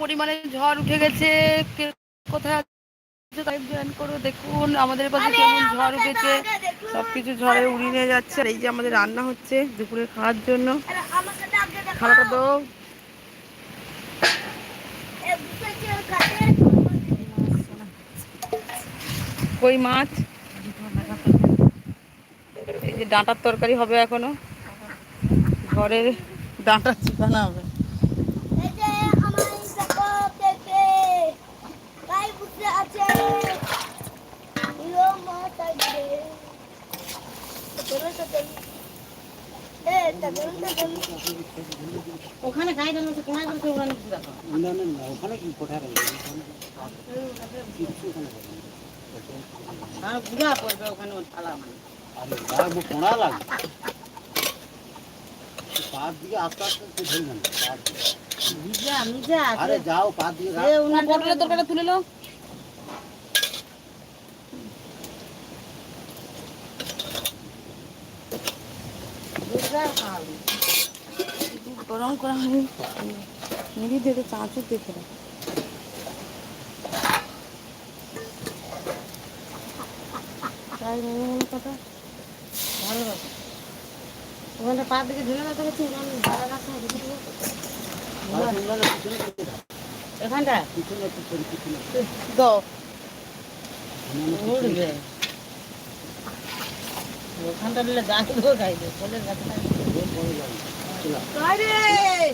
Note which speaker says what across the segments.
Speaker 1: পরিমাণে ঝড় উঠে গেছে কোথায় আছো তাই জয়েন করো দেখুন আমাদের পাশে কেমন ঝড় উঠেছে। সবকিছু ঝড়ে উড়িয়ে নিয়ে যাচ্ছে আর এই যে আমাদের রান্না হচ্ছে দুপুরে খাওয়ার জন্য। খাওয়াটা তো কই মাছ? এই যে ডাঁটার তরকারি হবে এখনও। ঘরের ডাঁটা চিকানো হবে।
Speaker 2: ওখানে গাই দেন কোনায় করতে ওখানে দেখো
Speaker 3: ওখানে কি কোথায়
Speaker 2: আর বুড়া পড়বে ওখানে থালা মানে।
Speaker 3: আরে কোনা আস্তে আস্তে যাও পাঁচ দিকে রাখ।
Speaker 2: এ
Speaker 1: তরকারিটা তুলে নাও। চাঁচুর দেখে দাও
Speaker 2: তাই মনে কথা ভালো কথা ওখানে পা দিকে না দেখেছি। এখানটা?
Speaker 3: পিছনে পিছনে পিছনে।
Speaker 1: দাও।
Speaker 2: উঠবে ওখানটা নিলে গাছ খাইবে। ফলের গাছ হ্যাঁ।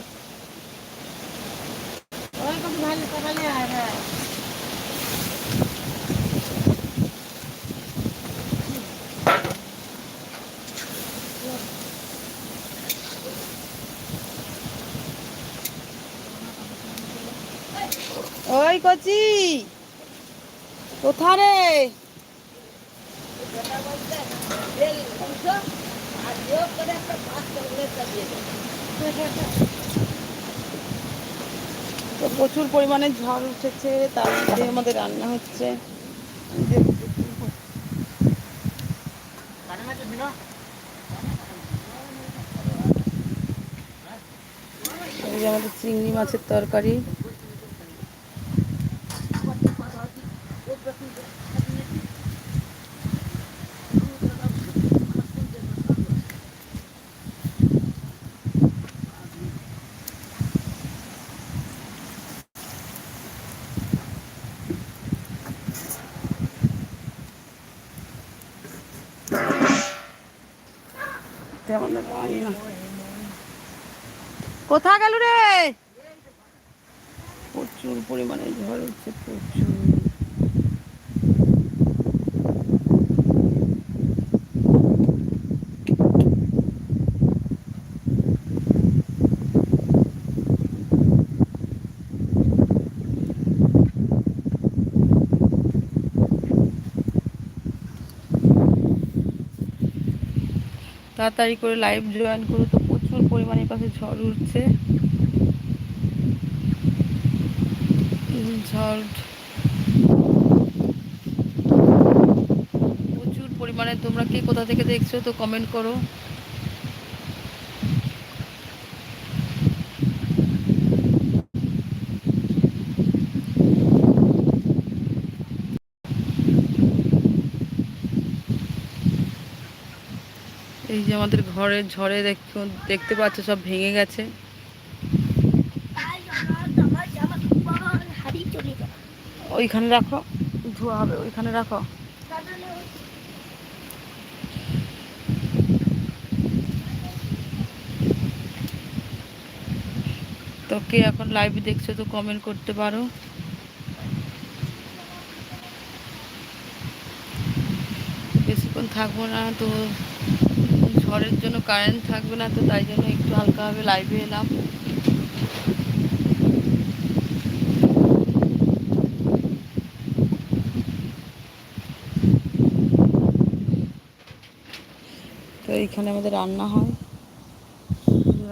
Speaker 1: ওই কচি কোথা রে? তো প্রচুর পরিমাণে ঝড় উঠেছে তার মধ্যে আমাদের রান্না হচ্ছে। আমাদের চিংড়ি মাছের তরকারি। তেমন পাই না। কোথা গেল রে? প্রচুর পরিমাণে ঝড় হচ্ছে প্রচুর। তাড়াতাড়ি করে লাইভ জয়েন করো তো প্রচুর পরিমাণে পাশে ঝড় উঠছে। ঝড় প্রচুর পরিমাণে তোমরা কে কোথা থেকে দেখছ তো কমেন্ট করো। যে আমাদের ঘরের ঝড়ে দেখো, দেখতে পাচ্ছ সব ভেঙে গেছে। ওইখানে রাখো, ধোয়া হবে, ওইখানে রাখো। তো কে এখন লাইভ দেখছ তো কমেন্ট করতে পারো। বেশিক্ষণ থাকব না তো। ঝড়ের জন্য কারেন্ট থাকবে না তো তাই জন্য একটু হালকাভাবে লাইভে এলাম। তো এইখানে আমাদের রান্না হয়।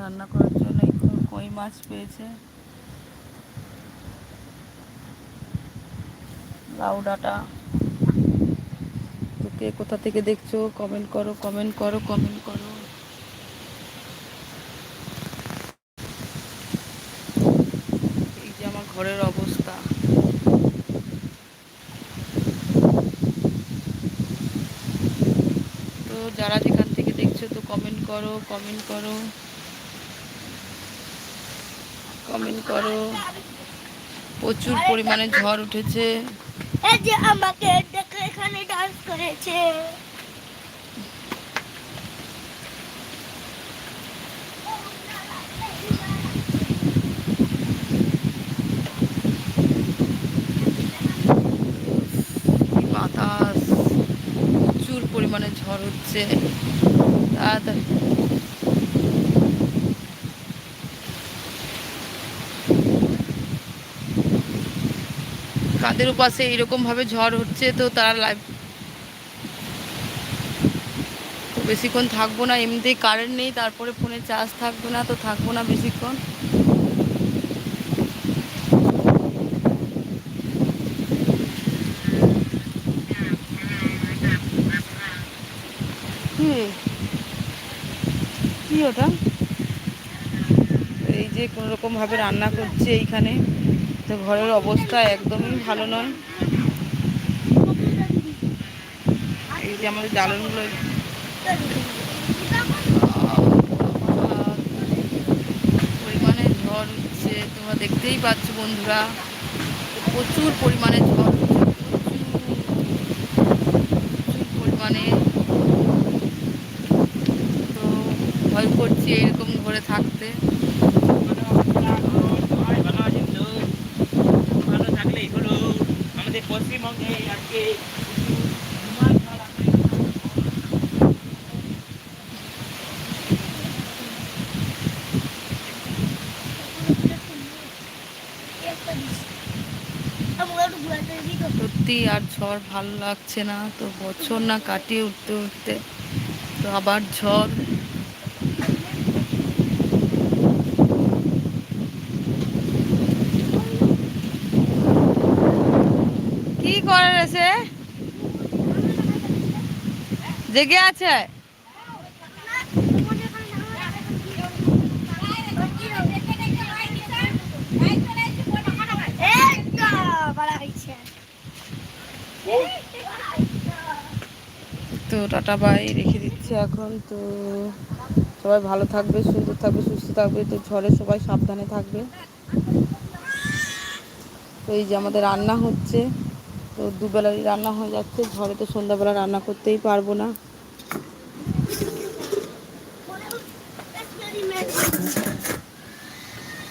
Speaker 1: রান্না করার জন্য একটু কই মাছ পেয়েছে। লাউ ডাঁটা। কে কোথা থেকে দেখছ? কমেন্ট করো কমেন্ট করো কমেন্ট করো। এই যে আমার ঘরের অবস্থা। তো যারা যেখান থেকে দেখছ, তো কমেন্ট করো কমেন্ট করো। কমেন্ট করো। প্রচুর পরিমাণে ঝড় উঠেছে।
Speaker 4: আমাকে এখানে ডান্স করেছে।
Speaker 1: বাতাস প্রচুর পরিমাণে ঝড় হচ্ছে। তাড়াতাড়ি। কাদের উপাসে এরকম ভাবে ঝড় হচ্ছে, তো তারা লাইভ তো বেশিক্ষণ থাকব না। এমনিতেই কারেন্ট নেই, তারপরে ফোনে চার্জ থাকবে না, তো থাকব না বেশিক্ষণ। কি ওটা? এই যে কোনো রকম ভাবে রান্না করছে এইখানে। তো ঘরের অবস্থা একদমই ভালো নয়। এই যে আমাদের জ্বালনগুলো পরিমাণে ঝড় উঠছে, তোমরা দেখতেই পাচ্ছ বন্ধুরা। প্রচুর পরিমাণে ঝড় পরিমাণে। তো ভয় করছি এরকম ঘরে থাকতে
Speaker 5: ভালো থাকলেই হলো আমাদের পশ্চিমবঙ্গে
Speaker 1: সত্যি আর ঝড় ভালো লাগছে না, তো বছর না কাটিয়ে উঠতে উঠতে তো আবার ঝড় কি করে রেছে জেগে আছে?
Speaker 4: তো,
Speaker 1: টাটা বাই রেখে দিচ্ছি এখন। তো সবাই ভালো থাকবে সুন্দর থাকবে সুস্থ থাকবে। তো ঝড়ে সবাই সাবধানে থাকবে। তো এই যে আমাদের রান্না হচ্ছে। তো দুবেলারই রান্না হয়ে যাচ্ছে। ঘরে তো সন্ধ্যাবেলা রান্না করতেই পারব না।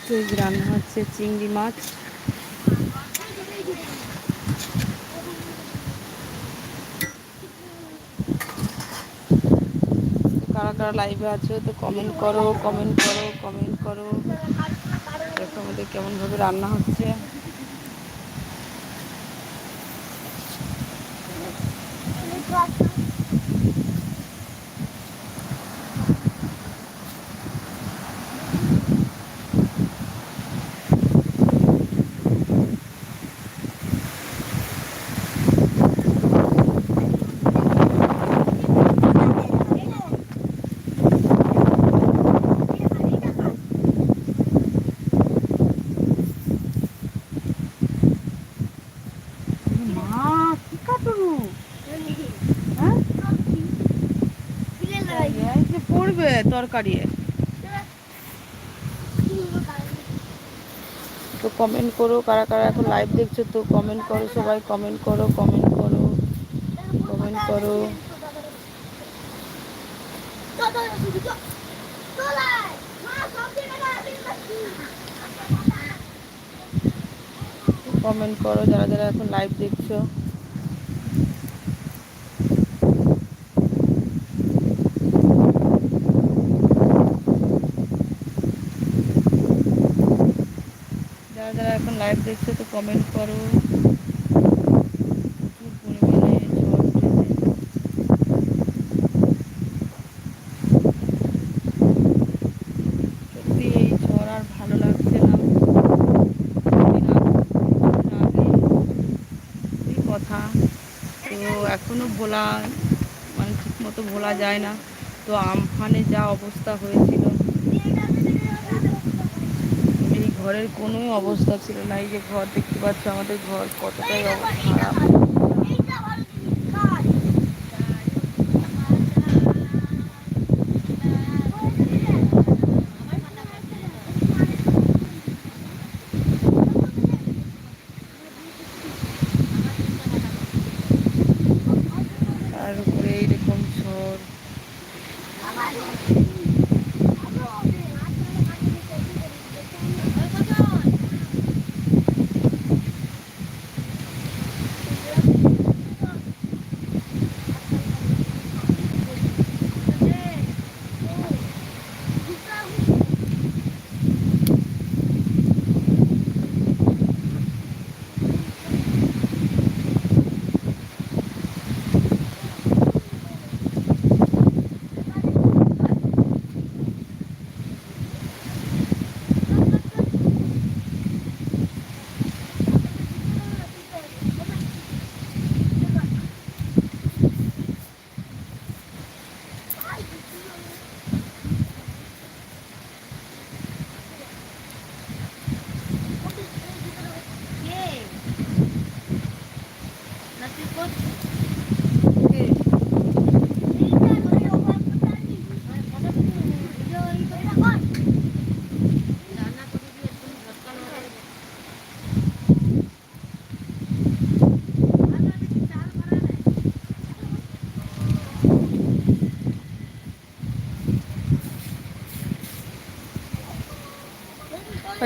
Speaker 1: তো রান্না হচ্ছে চিংড়ি মাছ। কারা কারা লাইভে আছো, তো কমেন্ট করো কমেন্ট করো কমেন্ট করো। দেখো আমাদের কেমনভাবে রান্না হচ্ছে। পড়বে তরকারি? তো কমেন্ট করো, কারা কারা এখন লাইভ দেখছ তো কমেন্ট করো, সবাই কমেন্ট করো কমেন্ট করো কমেন্ট করো। কমেন্ট করো যারা যারা এখন লাইভ দেখছ যারা যারা এখন লাইভ দেখছ তো কমেন্ট করো। কথা। তো এখনও ভোলা মানে ঠিক মতো ভোলা যায় না। তো আমফানে যা অবস্থা হয়েছিল এই ঘরের কোনোই অবস্থা ছিল না। এই যে ঘর দেখতে পাচ্ছ, আমাদের ঘর কতটাই অবস্থা খারাপ।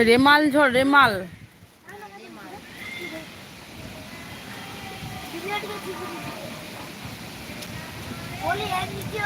Speaker 1: রেমাল ঝড় রেমাল।
Speaker 4: ওলি এক নিচে